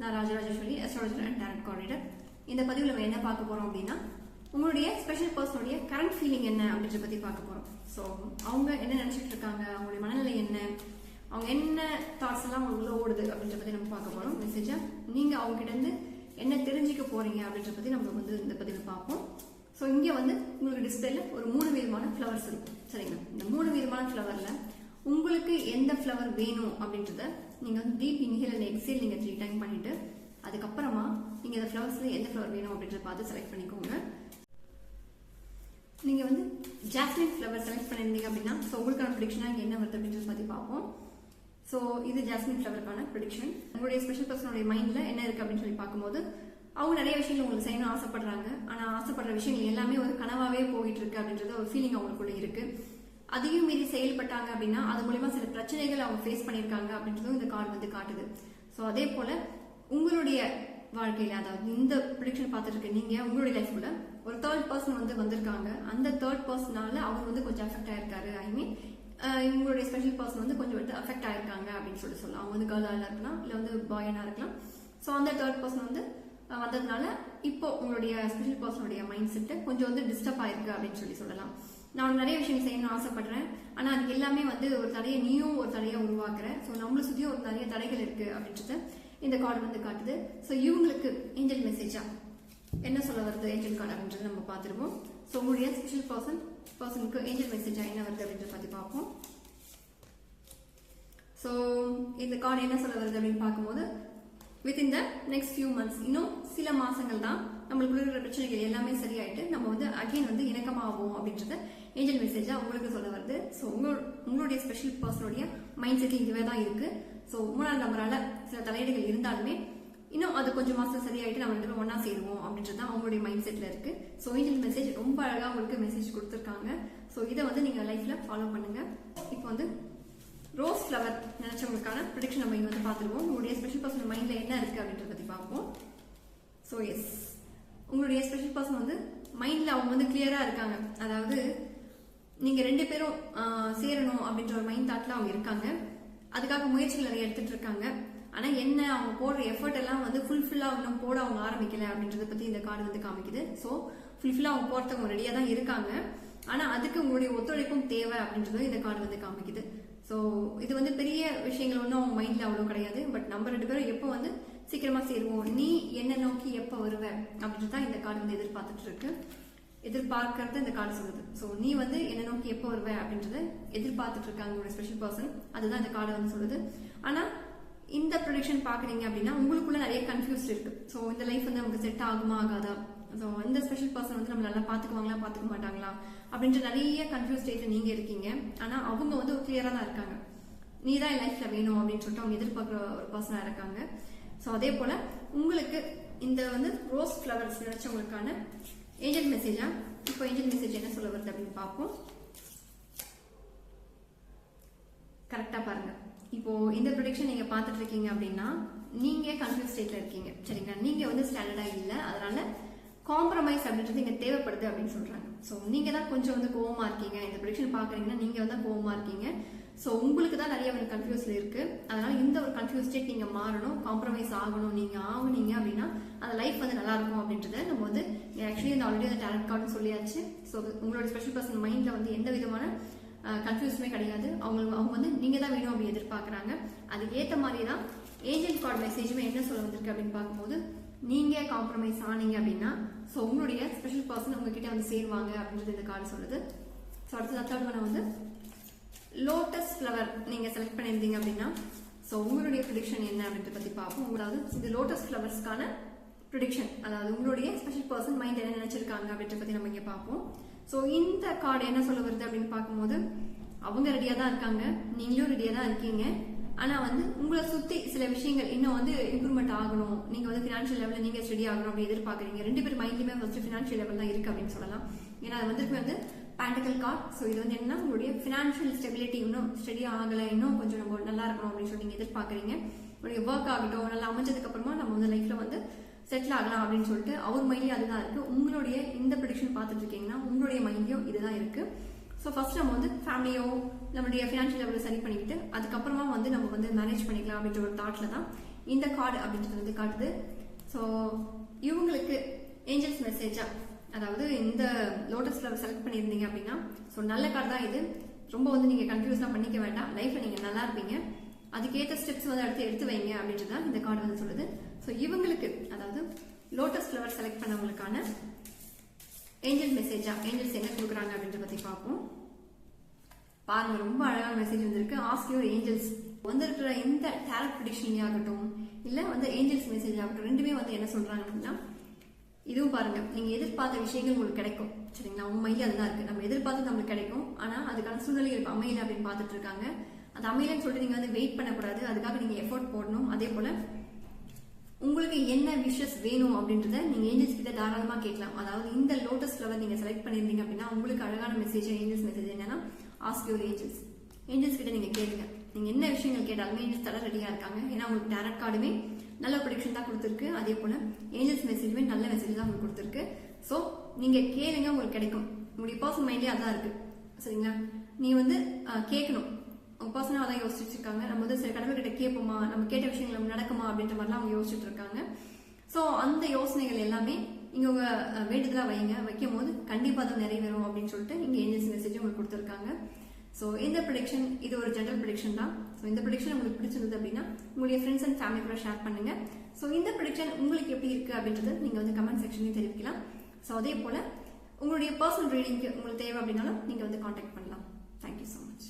நான் Rajarajeshwari astrologer and tarot coordinator இந்த பதிவில் நம்ம என்ன பார்க்க போகிறோம் அப்படின்னா உங்களுடைய ஸ்பெஷல் பர்சனுடைய கரண்ட் ஃபீலிங் என்ன அப்படின்றத பற்றி பார்க்க போகிறோம் ஸோ அவங்க என்ன நினச்சிட்டு இருக்காங்க? அவங்களுடைய மனநிலை என்ன? அவங்க என்ன தாட்ஸ் எல்லாம் அவங்களுக்குள்ள ஓடுது அப்படின்றத பற்றி நம்ம பார்க்க போகிறோம் மெசேஜாக நீங்கள் அவங்க என்ன தெரிஞ்சுக்க போகிறீங்க அப்படின்றத பற்றி நம்ம வந்து இந்த பதிவில் பார்ப்போம். ஸோ இங்கே வந்து உங்களுக்கு டிஸ்பிளேல ஒரு மூணு விதமான ஃப்ளவர்ஸ் இருக்கும் சரிங்களா? இந்த மூணு விதமான ஃப்ளவரில் உங்களுக்கு எந்த ஃப்ளவர் வேணும் அப்படின்றத நீங்கள் வந்து டீப் இன்ஹேல் அண்ட் எக்ஸேல் நீங்கள் த்ரீ டைம் பண்ணிவிட்டு அதுக்கப்புறமா நீங்கள் இந்த ஃப்ளவர்ஸில் எந்த ஃப்ளவர் வேணும் அப்படின்றத பார்த்து செலக்ட் பண்ணிக்கோங்க. நீங்கள் வந்து ஜாஸ்மின் ஃப்ளவர் செலக்ட் பண்ணிருந்தீங்க அப்படின்னா ஸோ உங்களுக்கான ப்ரிடிக்ஷனா என்ன வருது அப்படின்றத பற்றி பார்ப்போம். ஸோ இது ஜாஸ்மின் ஃப்ளவருக்கான ப்ரிடிக்ஷன் உங்களுடைய ஸ்பெஷல் பர்சனுடைய மைண்டில் என்ன இருக்குது அப்படின்னு சொல்லி பார்க்கும்போது அவங்க நிறைய விஷயங்கள் உங்களுக்கு செய்யணும் ஆசைப்படுறாங்க. ஆனால் ஆசைப்படுற விஷயங்கள் எல்லாமே ஒரு கனவாகவே போயிட்டு இருக்கு அப்படின்றது ஒரு ஃபீலிங் அவங்களுக்குள்ள இருக்குது அதையும் மீறி செயல்பட்டாங்க அப்படின்னா அது மூலயமா சில பிரச்சனைகள் அவங்க ஃபேஸ் பண்ணியிருக்காங்க அப்படின்றதும் இந்த கார்டு வந்து காட்டுது. ஸோ அதே போல உங்களுடைய வாழ்க்கையில் அதாவது இந்த ப்ரிடிக்ஷன் பார்த்துட்டு இருக்க நீங்க உங்களுடைய லைஃப்ல ஒரு தேர்ட் பர்சன் வந்து வந்திருக்காங்க. அந்த தேர்ட் பர்சனால அவர் வந்து கொஞ்சம் அஃபெக்ட் ஆயிருக்காரு. ஐ மீன் உங்களுடைய ஸ்பெஷல் பர்சன் வந்து கொஞ்சம் வந்து அஃபெக்ட் ஆயிருக்காங்க அப்படின்னு சொல்லி சொல்லலாம். அவங்க வந்து கேர்ளாக இருக்கலாம் இல்லை வந்து பாயனாக இருக்கலாம். ஸோ அந்த தேர்ட் பர்சன் வந்து வந்ததுனால இப்போ உங்களுடைய ஸ்பெஷல் பர்சனுடைய மைண்ட் செட்டு கொஞ்சம் வந்து டிஸ்டர்ப் ஆயிருக்கு அப்படின்னு சொல்லி சொல்லலாம். நான் நிறைய விஷயம் செய்யணும்னு ஆசைப்படுறேன். ஆனால் அதுக்கு எல்லாமே வந்து ஒரு தடையை நீயும் ஒரு தடையை உருவாக்குறேன் ஸோ நம்மளை சுற்றியும் ஒரு நிறைய தடைகள் இருக்குது அப்படின்றத இந்த கார்டு வந்து காட்டுது. ஸோ இவங்களுக்கு ஏஞ்சல் மெசேஜா என்ன சொல்ல வருது ஏஞ்சல் கார்டு அப்படின்றத நம்ம பார்த்துருவோம். ஸோ உங்களுடைய ஸ்பெஷல் பர்சன் பர்சனுக்கு ஏஞ்சல் மெசேஜா என்ன வருது அப்படின்றத பற்றி பார்ப்போம். ஸோ இந்த கார்டு என்ன சொல்ல வருது அப்படின்னு பார்க்கும்போது with the next few months இன்னும் சில மாதங்கள் தான் நம்மளுக்குள்ள இருக்கிற பிரச்சனைகள் எல்லாமே சரியாயிட்டு நம்ம வந்து அகைன் வந்து இணக்கமாகும் அப்படின்றத ஏஞ்சல் மெசேஜாக உங்களுக்கு சொல்ல வருது. ஸோ உங்கள் உங்களுடைய ஸ்பெஷல் பர்சனுடைய மைண்ட் செட் இதுவே தான் இருக்கு. ஸோ மூணாவது நம்பரால் சில தலையீடுகள் இருந்தாலுமே இன்னும் அது கொஞ்சம் மாதம் சரியாயிட்டு நம்ம ரெண்டு பேரும் சேருவோம் அப்படின்றது தான் அவங்களுடைய மைண்ட் செட்டில் இருக்கு. ஸோ ஏஞ்சல் மெசேஜ் ரொம்ப அழகாக உங்களுக்கு மெசேஜ் கொடுத்துருக்காங்க. ஸோ இதை வந்து நீங்கள் லைஃப்பில் ஃபாலோ பண்ணுங்க. இப்போ வந்து ரோஸ் ஃப்ளவர் நினைச்சவங்களுக்கான ப்ரொடிக்ஷன் நம்ம இங்கே வந்து பார்த்துருவோம். உங்களுடைய ஸ்பெஷல் பர்சன் மைண்ட்ல என்ன இருக்குது அப்படின்றத பற்றி பார்ப்போம். ஸோ எஸ் உங்களுடைய ஸ்பெஷல் பர்சன் வந்து மைண்ட்ல அவங்க வந்து கிளியரா இருக்காங்க. அதாவது நீங்க ரெண்டு பேரும் சேரணும் அப்படின்ற ஒரு மைண்ட் தாட்ல அவங்க இருக்காங்க. அதுக்காக முயற்சிகள் நிறைய எடுத்துட்டு இருக்காங்க. ஆனா என்ன அவங்க போடுற எஃபர்ட் எல்லாம் வந்து ஃபுல்ஃபில்லா இன்னும் போட அவங்க ஆரம்பிக்கல அப்படின்றத பத்தி இந்த கார்டு வந்து காமிக்குது. ஸோ ஃபுல்ஃபில்லா அவங்க போறதுக்கு அவங்க ரெடியா தான் இருக்காங்க. ஆனா அதுக்கு உங்களுடைய ஒத்துழைப்பும் தேவை அப்படின்றதும் இந்த கார்டு வந்து காமிக்குது. ஸோ இது வந்து பெரிய விஷயங்கள் ஒன்றும் அவங்க மைண்ட்ல அவ்வளோ கிடையாது. பட் நம்ம ரெண்டு பேரும் எப்போ வந்து சீக்கிரமா சேருவோம். நீ என்ன நோக்கி எப்போ வருவ? அப்படின்றது தான் இந்த கார்டு வந்து எதிர்பார்த்துட்டு இருக்கு. எதிர்பார்க்கறது இந்த கார்டு சொல்லுது. ஸோ நீ வந்து என்ன நோக்கி எப்போ வருவ அப்படின்றத எதிர்பார்த்துட்டு இருக்காங்க ஒரு ஸ்பெஷல் பர்சன் அதுதான் இந்த கார்டு வந்து சொல்லுது. ஆனா இந்த ப்ரொடிக்ஷன் பாக்குறீங்க அப்படின்னா உங்களுக்குள்ள நிறைய கன்ஃபியூஸ்ட் இருக்கு. ஸோ இந்த லைஃப் வந்து நமக்கு செட் ஆகுமா ஆகாதா? ஸோ இந்த ஸ்பெஷல் பர்சன் வந்து நம்ம நல்லா பாத்துக்குவாங்களா பாத்துக்க மாட்டாங்களா? அப்படின்ற நிறைய கன்ஃபியூஸ் ஸ்டேட்ல நீங்க இருக்கீங்க. ஆனா அவங்க வந்து ஒரு கிளியரா தான் இருக்காங்க. நீ தான் என் லைஃப்ல வேணும் அப்படின்னு சொல்லிட்டு அவங்க எதிர்பார்க்குற ஒரு பர்சனா இருக்காங்க. ஸோ அதே போல் உங்களுக்கு இந்த வந்து ரோஸ் ஃப்ளவர்ஸ் நினைச்சவங்களுக்கான ஏஞ்சல் மெசேஜா இப்போ ஏஞ்சல் மெசேஜ் என்ன சொல்ல வருது அப்படின்னு பார்ப்போம். கரெக்டாக பாருங்கள் இப்போது இந்த ப்ரொடிக்ஷன் நீங்கள் பார்த்துட்டு இருக்கீங்க அப்படின்னா நீங்கள் கன்ஃபியூஸ் ஸ்டேட்டில் இருக்கீங்க. சரிங்களா? நீங்கள் வந்து ஸ்டாண்டர்டாக இல்லை. அதனால காம்ப்ரமைஸ் அப்படின்றது இங்கே தேவைப்படுது அப்படின்னு சொல்கிறாங்க ஸோ நீங்கள் தான் கொஞ்சம் வந்து கோவமாக இருக்கீங்க. இந்த ப்ரொடிக்ஷன் பார்க்குறீங்கன்னா நீங்கள் வந்து கோவமாக இருக்கீங்க. ஸோ உங்களுக்கு தான் நிறைய ஒரு கன்ஃபியூஸில் இருக்குது அதனால் இந்த ஒரு கன்ஃபியூஸ் ஸ்டேட் நீங்கள் மாறணும் காம்ப்ரமைஸ் ஆகணும் நீங்கள் ஆகுனீங்க அப்படின்னா அந்த லைஃப் வந்து நல்லாயிருக்கும் அப்படின்றத நம்ம வந்து ஆக்சுவலி இந்த ஆல்ரெடி அந்த டேலண்ட் கார்டு சொல்லியாச்சு. ஸோ உங்களோட ஸ்பெஷல் பர்சன் மைண்டில் வந்து எந்த விதமான கன்ஃபியூஸுமே கிடையாது. அவங்க அவங்க வந்து நீங்கள் தான் வேணும் அப்படி எதிர்பார்க்குறாங்க. அதுக்கு ஏற்ற மாதிரி தான் ஏஞ்சல் கார்டு மெசேஜுமே என்ன சொல்ல வந்திருக்கு அப்படின்னு பார்க்கும்போது நீங்கள் காம்ப்ரமைஸ் ஆனீங்க அப்படின்னா ஸோ உங்களுடைய ஸ்பெஷல் பர்சன் உங்ககிட்ட வந்து சேருவாங்க அப்படின்றது இந்த கார்டு சொல்லுது. ஸோ அடுத்தது தேர்ட் வந்து ஃப்ளவர் நீங்க செலக்ட் பண்ணியிருந்தீங்க அப்படின்னா ஸோ உங்களுடைய ப்ரிடிக்ஷன் என்ன அப்படின்றத பற்றி பார்ப்போம். உங்களாவது இந்த லோட்டஸ் ஃப்ளவர்ஸ்க்கான ப்ரிடிக்ஷன் அதாவது உங்களுடைய ஸ்பெஷல் பர்சன் மைண்ட் என்ன நினைச்சிருக்காங்க அப்படின்ற பற்றி நம்ம இங்கே பார்ப்போம். ஸோ இந்த கார்டு என்ன சொல்ல வருது அப்படின்னு பார்க்கும்போது அவங்க ரெடியாக தான் இருக்காங்க. நீங்களும் ரெடியாக தான் இருக்கீங்க. ஆனால் வந்து உங்களை சுற்றி சில விஷயங்கள் இன்னும் வந்து இம்ப்ரூவ்மெண்ட் ஆகணும். நீங்கள் வந்து ஃபினான்ஷியல் லெவலில் நீங்கள் ஸ்டடி ஆகணும் அப்படின்னு எதிர்பார்க்குறீங்க. ரெண்டு பேர் மைண்ட்லேயுமே ஃபஸ்ட்டு ஃபினான்ஷியல் லெவல் தான் இருக்குது அப்படின்னு சொல்லலாம். ஏன்னா அது வந்துட்டு வந்து பேண்டக்கல் கார்ட் ஸோ இது வந்து என்ன உங்களுடைய ஃபினான்ஷியல் ஸ்டெபிலிட்டி இன்னும் ஸ்டடி ஆகலை இன்னும் கொஞ்சம் நம்ம நல்லா இருக்கணும் அப்படின்னு சொல்லி நீங்கள் எதிர்பார்க்குறீங்க. உங்களுடைய ஒர்க் ஆகட்டும் நல்லா அமைஞ்சதுக்கு அப்புறமா நம்ம வந்து லைஃப்ல வந்து செட்டில் ஆகலாம் அப்படின்னு சொல்லிட்டு அவர் மைண்ட்லயும் அதுதான் இருக்கு. உங்களுடைய இந்த ப்ரிடிக்ஷன் பார்த்துட்டு இருக்கீங்கன்னா உங்களுடைய மைண்ட்லயும் இதுதான் இருக்கு. ஸோ ஃபர்ஸ்ட் நம்ம வந்து ஃபேமிலியோ நம்மளுடைய ஃபினான்ஷியல் லெவலில் சரி பண்ணிக்கிட்டு அதுக்கப்புறமா வந்து நம்ம வந்து மேனேஜ் பண்ணிக்கலாம் அப்படின்ற ஒரு தாட்ல தான் இந்த கார்டு அப்படின்றது வந்து காட்டுது. ஸோ இவங்களுக்கு ஏஞ்சல்ஸ் மெசேஜாக அதாவது இந்த லோட்டஸில் செலக்ட் பண்ணியிருந்தீங்க அப்படின்னா ஸோ நல்ல கார்டு தான் இது. ரொம்ப வந்து நீங்கள் கன்ஃபியூஸ்லாம் பண்ணிக்க வேண்டாம். லைஃப்ல நீங்கள் நல்லா இருப்பீங்க. அதுக்கேற்ற ஸ்டெப்ஸ் வந்து அடுத்து எடுத்து வைங்க அப்படின்றது தான் இந்த கார்டு வந்து சொல்லுது. ஸோ இவங்களுக்கு அதாவது லோட்டஸ் ஃப்ளவர் செலக்ட் பண்ணவங்களுக்கான ஏஞ்சல் மெசேஜா ஏஞ்சல்ஸ் என்ன கொடுக்குறாங்க அப்படின்றத பற்றி பார்ப்போம். பாருங்க ரொம்ப அழகான மெசேஜ் வந்திருக்கு. ஆஸ்க் யுவர் ஏஞ்சல்ஸ் வந்திருக்கிற இந்த டேரக்ட் ப்ரிடிக்ஷன் ஆகட்டும் இல்லை வந்து ஏஞ்சல்ஸ் மெசேஜ் ஆகட்டும் ரெண்டுமே வந்து என்ன சொல்றாங்க அப்படின்னா இதுவும் பாருங்க நீங்க எதிர்பார்த்த விஷயங்கள் உங்களுக்கு கிடைக்கும். சரிங்களா? உண்மையிலே அதுதான் இருக்கு. நம்ம எதிர்பார்த்து நம்மளுக்கு கிடைக்கும். ஆனா அதுக்கான சூழ்நிலைகள் அமையல அப்படின்னு பார்த்துட்டு இருக்காங்க. அது அமையலன்னு சொல்லிட்டு நீங்க வந்து வெயிட் பண்ணக்கூடாது. அதுக்காக நீங்க எஃபோர்ட் போடணும். அதே போல உங்களுக்கு என்ன விஷஸ் வேணும் அப்படின்றத நீங்க ஏஞ்சல்ஸ் கிட்ட தாராளமா கேட்கலாம். அதாவது இந்த லோட்டஸ் ஃபிளவர் நீங்க செலக்ட் பண்ணிருந்தீங்க அப்படின்னா உங்களுக்கு அழகான மெசேஜ் ஏஞ்சல்ஸ் மெசேஜ் என்னன்னா ஆஸ்க் யூர் ஏஞ்சல்ஸ் ஏஞ்சல்ஸ் கிட்ட நீங்க கேளுங்க. நீங்க என்ன விஷயங்கள் கேட்டாலுமே ஏஞ்சல்ஸ் தர ரெடியா இருக்காங்க. ஏன்னா உங்களுக்கு டேரக்ட் கார்டுமே நல்ல ப்ரொடிக்ஷன் தான் கொடுத்துருக்கு. அதே போல ஏஞ்சல்ஸ் மெசேஜ் நல்ல தான் உங்களுக்கு கொடுத்துருக்கு. ஸோ நீங்கள் கேளுங்க உங்களுக்கு கிடைக்கும். உங்களுடைய பர்சன் மைண்ட்லேயே அதான் இருக்குது சரிங்களா? நீ வந்து கேட்கணும். அவங்க பர்சனாக அதான் யோசிச்சுட்டு இருக்காங்க நம்ம வந்து சில கடவுள்கிட்ட கேட்போமா? நம்ம கேட்ட விஷயங்கள் நம்ம நடக்குமா? அப்படின்ற மாதிரிலாம் அவங்க யோசிச்சுட்டு இருக்காங்க. ஸோ அந்த யோசனைகள் எல்லாமே இங்கே உங்கள் வேண்டுதலாக வைங்க. வைக்கும் போது கண்டிப்பாக அது நிறைவேறும் அப்படின்னு சொல்லிட்டு இங்கே ஏஞ்சல்ஸ் மெசேஜ் உங்களுக்கு கொடுத்துருக்காங்க. ஸோ இந்த ப்ரிடிக்ஷன் இது ஒரு ஜென்ரல் ப்ரிடிக்ஷன் தான். ஸோ இந்த ப்ரிடிக்ஷன் உங்களுக்கு பிடிச்சிருந்தது அப்படின்னா உங்களுடைய ஃப்ரெண்ட்ஸ் அண்ட் ஃபேமிலி கூட ஷேர் பண்ணுங்க. ஸோ இந்த ப்ரிடிக்ஷன் உங்களுக்கு எப்படி இருக்கு அப்படின்றத நீங்க வந்து கமெண்ட் செக்ஷன்லையும் தெரிவிக்கலாம். ஸோ அதே போல உங்களுடைய பர்சனல் ரீடிங்க்கு உங்களுக்கு தேவை அப்படின்னாலும் நீங்க வந்து காண்டாக்ட் பண்ணலாம். Thank you so much